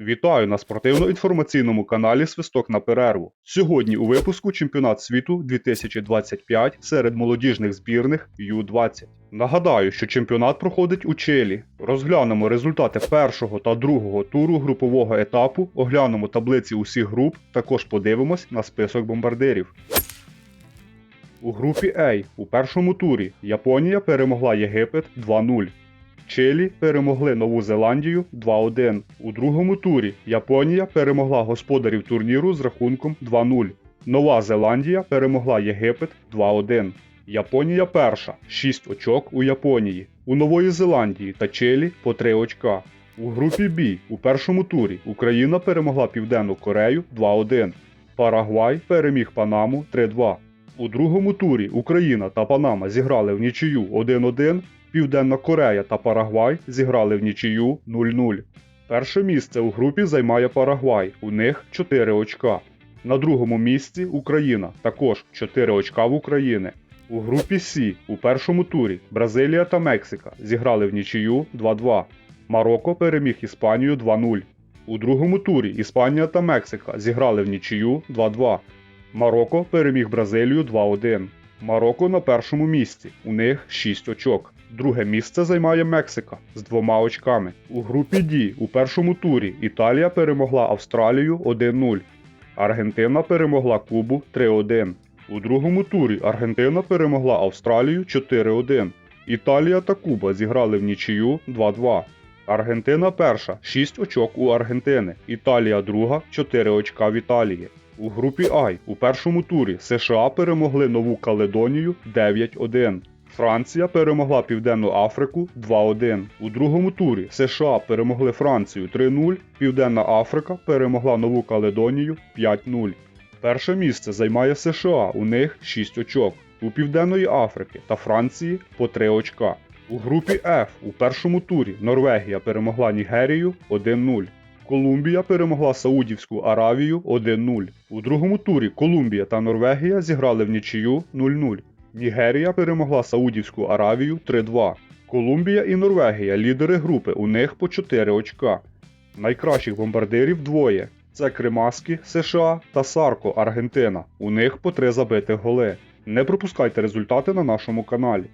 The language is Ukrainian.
Вітаю на спортивно-інформаційному каналі Свисток на перерву. Сьогодні у випуску Чемпіонат світу 2025 серед молодіжних збірних Ю-20. Нагадаю, що чемпіонат проходить у Чилі. Розглянемо результати першого та другого туру групового етапу, оглянемо таблиці усіх груп, також подивимось на список бомбардирів. У групі А у першому турі Японія перемогла Єгипет 2-0. Чилі перемогли Нову Зеландію 2-1. У другому турі Японія перемогла господарів турніру з рахунком 2-0. Нова Зеландія перемогла Єгипет 2-1. Японія перша 6 очок у Японії. У Нової Зеландії та Чилі по 3 очка. У групі Б у першому турі Україна перемогла Південну Корею 2-1. Парагвай переміг Панаму 3-2. У другому турі Україна та Панама зіграли в нічию 1-1. Південна Корея та Парагвай зіграли в нічию 0-0. Перше місце у групі займає Парагвай, у них 4 очка. На другому місці Україна, також 4 очка в України. У групі С у першому турі Бразилія та Мексика зіграли в нічию 2-2. Марокко переміг Іспанію 2-0. У другому турі Іспанія та Мексика зіграли в нічию 2-2. Марокко переміг Бразилію 2-1. Марокко на першому місці, у них 6 очок. Друге місце займає Мексика з двома очками. У групі Д у першому турі Італія перемогла Австралію 1-0. Аргентина перемогла Кубу 3-1. У другому турі Аргентина перемогла Австралію 4-1. Італія та Куба зіграли в нічию 2-2. Аргентина перша 6 очок у Аргентини. Італія друга 4 очка в Італії. У групі А у першому турі США перемогли Нову Каледонію 9-1. Франція перемогла Південну Африку 2-1. У другому турі США перемогли Францію 3-0. Південна Африка перемогла Нову Каледонію 5-0. Перше місце займає США, у них 6 очок. У Південної Африки та Франції по 3 очка. У групі F у першому турі Норвегія перемогла Нігерію 1-0. Колумбія перемогла Саудівську Аравію 1-0. У другому турі Колумбія та Норвегія зіграли в нічию 0-0. Нігерія перемогла Саудівську Аравію 3-2. Колумбія і Норвегія лідери групи, у них по 4 очка. Найкращих бомбардирів двоє. Це Кримаски, США та Сарко Аргентина. У них по 3 забитих голи. Не пропускайте результати на нашому каналі.